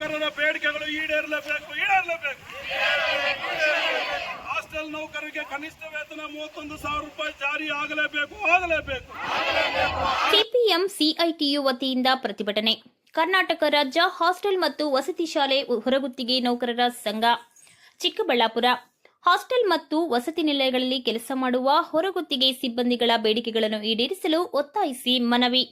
ನೌಕರರ ಬೇಡಿಕೆಗಳು ಈಡೇರಲೇಬೇಕು ಈಡೇರಲೇಬೇಕು. ಹಾಸ್ಟೆಲ್ ನೌಕರರಿಗೆ ಕನಿಷ್ಠ ವೇತನ ಮೂವತ್ತೊಂದು ಸಾವಿರ ರೂಪಾಯಿ ಜಾರಿ ಆಗಲೇಬೇಕು ಆಗಲೇಬೇಕು. ಸಿಪಿಎಂ ಸಿಐಟಿಯು ವತಿಯಿಂದ ಪ್ರತಿಭಟನೆ. ಕರ್ನಾಟಕ ರಾಜ್ಯ ಹಾಸ್ಟೆಲ್ ಮತ್ತು ವಸತಿ ಶಾಲೆ ಹೊರಗುತ್ತಿಗೆ ನೌಕರರ ಸಂಘ, ಚಿಕ್ಕಬಳ್ಳಾಪುರ. ಹಾಸ್ಟೆಲ್ ಮತ್ತು ವಸತಿ ನಿಲಯಗಳಲ್ಲಿ ಕೆಲಸ ಮಾಡುವ ಹೊರಗುತ್ತಿಗೆ ಸಿಬ್ಬಂದಿಗಳ ಬೇಡಿಕೆಗಳನ್ನು ಈಡೇರಿಸಲು ಒತ್ತಾಯಿಸಿ ಮನವಿ.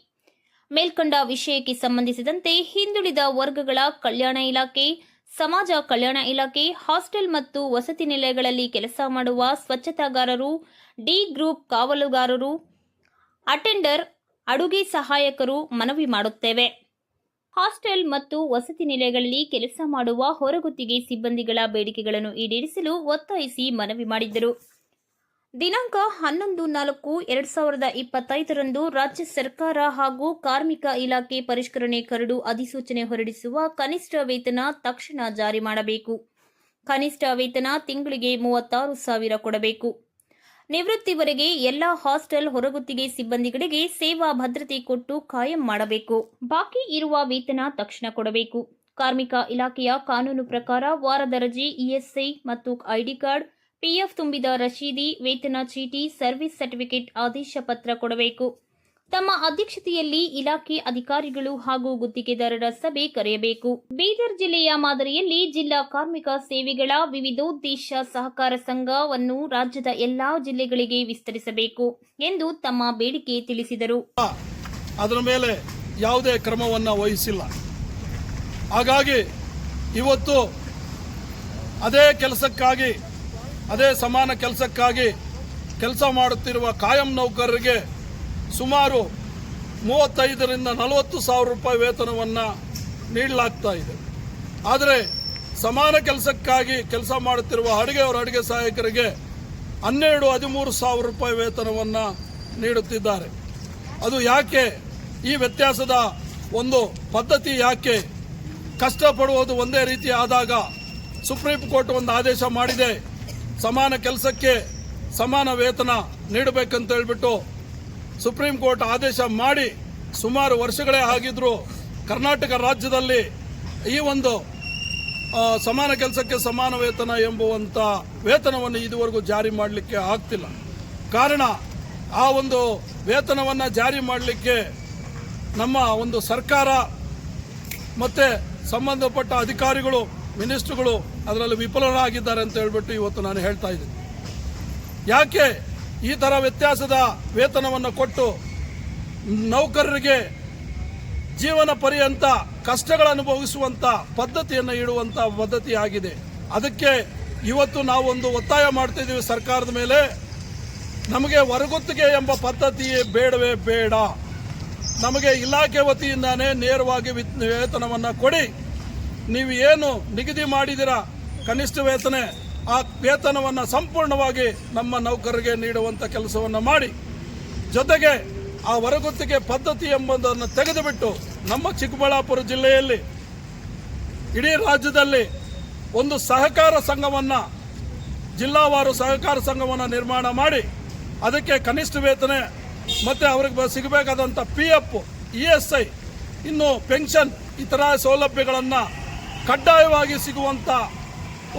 ಮೇಲ್ಕಂಡ ವಿಷಯಕ್ಕೆ ಸಂಬಂಧಿಸಿದಂತೆ ಹಿಂದುಳಿದ ವರ್ಗಗಳ ಕಲ್ಯಾಣ ಇಲಾಖೆ, ಸಮಾಜ ಕಲ್ಯಾಣ ಇಲಾಖೆ, ಹಾಸ್ಟೆಲ್ ಮತ್ತು ವಸತಿ ನಿಲಯಗಳಲ್ಲಿ ಕೆಲಸ ಮಾಡುವ ಸ್ವಚ್ಛತಾಗಾರರು, ಡಿ ಗ್ರೂಪ್ ಕಾವಲುಗಾರರು, ಅಟೆಂಡರ್, ಅಡುಗೆ ಸಹಾಯಕರು ಮನವಿ ಮಾಡುತ್ತೇವೆ. ಹಾಸ್ಟೆಲ್ ಮತ್ತು ವಸತಿ ನಿಲಯಗಳಲ್ಲಿ ಕೆಲಸ ಮಾಡುವ ಹೊರಗುತ್ತಿಗೆ ಸಿಬ್ಬಂದಿಗಳ ಬೇಡಿಕೆಗಳನ್ನು ಈಡೇರಿಸಲು ಒತ್ತಾಯಿಸಿ ಮನವಿ ಮಾಡಿದ್ದರು. ದಿನಾಂಕ ಹನ್ನೊಂದು ನಾಲ್ಕು ಎರಡ್ ಸಾವಿರದ ಇಪ್ಪತ್ತೈದರಂದು ರಾಜ್ಯ ಸರ್ಕಾರ ಹಾಗೂ ಕಾರ್ಮಿಕ ಇಲಾಖೆ ಪರಿಷ್ಕರಣೆ ಕರಡು ಅಧಿಸೂಚನೆ ಹೊರಡಿಸುವ ಕನಿಷ್ಠ ವೇತನ ತಕ್ಷಣ ಜಾರಿ ಮಾಡಬೇಕು. ಕನಿಷ್ಠ ವೇತನ ತಿಂಗಳಿಗೆ ಮೂವತ್ತಾರು ಸಾವಿರ ಕೊಡಬೇಕು. ನಿವೃತ್ತಿವರೆಗೆ ಎಲ್ಲ ಹಾಸ್ಟೆಲ್ ಹೊರಗುತ್ತಿಗೆ ಸಿಬ್ಬಂದಿಗಳಿಗೆ ಸೇವಾ ಭದ್ರತೆ ಕೊಟ್ಟು ಕಾಯಂ ಮಾಡಬೇಕು. ಬಾಕಿ ಇರುವ ವೇತನ ತಕ್ಷಣ ಕೊಡಬೇಕು. ಕಾರ್ಮಿಕ ಇಲಾಖೆಯ ಕಾನೂನು ಪ್ರಕಾರ ವಾರದ ರಜೆ ಇಎಸ್ಐ ಮತ್ತು ಐಡಿ ಕಾರ್ಡ್ ಪಿಎಫ್ ತುಂಬಿದ ರಶೀದಿ, ವೇತನ ಚೀಟಿ, ಸರ್ವಿಸ್ ಸರ್ಟಿಫಿಕೇಟ್, ಆದೇಶ ಪತ್ರ ಕೊಡಬೇಕು. ತಮ್ಮ ಅಧ್ಯಕ್ಷತೆಯಲ್ಲಿ ಇಲಾಖೆ ಅಧಿಕಾರಿಗಳು ಹಾಗೂ ಗುತ್ತಿಗೆದಾರರ ಸಭೆ ಕರೆಯಬೇಕು. ಬೀದರ್ ಜಿಲ್ಲೆಯ ಮಾದರಿಯಲ್ಲಿ ಜಿಲ್ಲಾ ಕಾರ್ಮಿಕ ಸೇವೆಗಳ ವಿವಿಧೋದ್ದೇಶ ಸಹಕಾರ ಸಂಘವನ್ನು ರಾಜ್ಯದ ಎಲ್ಲಾ ಜಿಲ್ಲೆಗಳಿಗೆ ವಿಸ್ತರಿಸಬೇಕು ಎಂದು ತಮ್ಮ ಬೇಡಿಕೆ ತಿಳಿಸಿದರು. ಅದರ ಮೇಲೆ ಯಾವುದೇ ಕ್ರಮವನ್ನು ವಹಿಸಿಲ್ಲ. ಹಾಗಾಗಿ ಇವತ್ತು ಅದೇ ಕೆಲಸಕ್ಕಾಗಿ ಅದೇ ಸಮಾನ ಕೆಲಸಕ್ಕಾಗಿ ಕೆಲಸ ಮಾಡುತ್ತಿರುವ ಕಾಯಂ ನೌಕರರಿಗೆ ಸುಮಾರು ಮೂವತ್ತೈದರಿಂದ ನಲವತ್ತು ಸಾವಿರ ರೂಪಾಯಿ ವೇತನವನ್ನು ನೀಡಲಾಗ್ತಾ ಇದೆ. ಆದರೆ ಸಮಾನ ಕೆಲಸಕ್ಕಾಗಿ ಕೆಲಸ ಮಾಡುತ್ತಿರುವ ಅಡುಗೆಯವರ ಅಡುಗೆ ಸಹಾಯಕರಿಗೆ ಹನ್ನೆರಡು, ಹದಿಮೂರು ಸಾವಿರ ರೂಪಾಯಿ ವೇತನವನ್ನು ನೀಡುತ್ತಿದ್ದಾರೆ. ಅದು ಯಾಕೆ ಈ ವ್ಯತ್ಯಾಸದ ಒಂದು ಪದ್ಧತಿ ಯಾಕೆ ಕಷ್ಟಪಡುವುದು ಒಂದೇ ರೀತಿ ಆದಾಗ ಸುಪ್ರೀಂ ಕೋರ್ಟ್ ಒಂದು ಆದೇಶ ಮಾಡಿದೆ. ಸಮಾನ ಕೆಲಸಕ್ಕೆ ಸಮಾನ ವೇತನ ನೀಡಬೇಕಂತ ಹೇಳ್ಬಿಟ್ಟು ಸುಪ್ರೀಂ ಕೋರ್ಟ್ ಆದೇಶ ಮಾಡಿ ಸುಮಾರು ವರ್ಷಗಳೇ ಆಗಿದ್ರು ಕರ್ನಾಟಕ ರಾಜ್ಯದಲ್ಲಿ ಈ ಒಂದು ಸಮಾನ ಕೆಲಸಕ್ಕೆ ಸಮಾನ ವೇತನ ಎಂಬುವಂಥ ವೇತನವನ್ನು ಇದುವರೆಗೂ ಜಾರಿ ಮಾಡಲಿಕ್ಕೆ ಆಗ್ತಿಲ್ಲ. ಕಾರಣ ಆ ಒಂದು ವೇತನವನ್ನು ಜಾರಿ ಮಾಡಲಿಕ್ಕೆ ನಮ್ಮ ಒಂದು ಸರ್ಕಾರ ಮತ್ತೆ ಸಂಬಂಧಪಟ್ಟ ಅಧಿಕಾರಿಗಳು ಮಿನಿಸ್ಟ್ರುಗಳು ಅದರಲ್ಲಿ ವಿಫಲರಾಗಿದ್ದಾರೆ ಅಂತ ಹೇಳ್ಬಿಟ್ಟು ಇವತ್ತು ನಾನು ಹೇಳ್ತಾ ಇದ್ದೀನಿ. ಯಾಕೆ ಈ ಥರ ವ್ಯತ್ಯಾಸದ ವೇತನವನ್ನು ಕೊಟ್ಟು ನೌಕರರಿಗೆ ಜೀವನ ಪರ್ಯಂತ ಕಷ್ಟಗಳು ಅನುಭವಿಸುವಂತ ಪದ್ಧತಿಯನ್ನು ಇಡುವಂಥ ಪದ್ಧತಿ ಆಗಿದೆ. ಅದಕ್ಕೆ ಇವತ್ತು ನಾವೊಂದು ಒತ್ತಾಯ ಮಾಡ್ತಿದ್ದೀವಿ ಸರ್ಕಾರದ ಮೇಲೆ. ನಮಗೆ ಹೊರಗುತ್ತಿಗೆ ಎಂಬ ಪದ್ಧತಿಯೇ ಬೇಡವೇ ಬೇಡ. ನಮಗೆ ಇಲಾಖೆ ವತಿಯಿಂದಾನೇ ನೇರವಾಗಿ ವಿತ್- ವೇತನವನ್ನು ಕೊಡಿ. ನೀವು ಏನು ನಿಗದಿ ಮಾಡಿದಿರ ಕನಿಷ್ಠ ವೇತನ. ಆ ವೇತನವನ್ನು ಸಂಪೂರ್ಣವಾಗಿ ನಮ್ಮ ನೌಕರರಿಗೆ ನೀಡುವಂಥ ಕೆಲಸವನ್ನು ಮಾಡಿ. ಜೊತೆಗೆ ಆ ಹೊರಗುತ್ತಿಗೆ ಪದ್ಧತಿ ಎಂಬುದನ್ನು ತೆಗೆದುಬಿಟ್ಟು ನಮ್ಮ ಚಿಕ್ಕಬಳ್ಳಾಪುರ ಜಿಲ್ಲೆಯಲ್ಲಿ ಇಡೀ ರಾಜ್ಯದಲ್ಲಿ ಒಂದು ಸಹಕಾರ ಸಂಘವನ್ನು, ಜಿಲ್ಲಾವಾರು ಸಹಕಾರ ಸಂಘವನ್ನು ನಿರ್ಮಾಣ ಮಾಡಿ, ಅದಕ್ಕೆ ಕನಿಷ್ಠ ವೇತನ, ಮತ್ತು ಅವ್ರಿಗೆ ಸಿಗಬೇಕಾದಂಥ P F E S I ಇನ್ನು ಪೆನ್ಷನ್ ಇತರ ಸೌಲಭ್ಯಗಳನ್ನು ಕಡ್ಡಾಯವಾಗಿ ಸಿಗುವಂಥ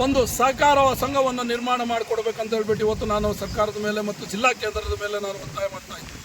ಒಂದು ಸಹಕಾರ ಸಂಘವನ್ನು ನಿರ್ಮಾಣ ಮಾಡಿಕೊಡ್ಬೇಕಂತ ಹೇಳ್ಬಿಟ್ಟು ಇವತ್ತು ನಾನು ಸರ್ಕಾರದ ಮೇಲೆ ಮತ್ತು ಜಿಲ್ಲಾ ಕೇಂದ್ರದ ಮೇಲೆ ನಾನು ಒತ್ತಾಯ ಮಾಡ್ತಾ ಇದ್ದೀನಿ.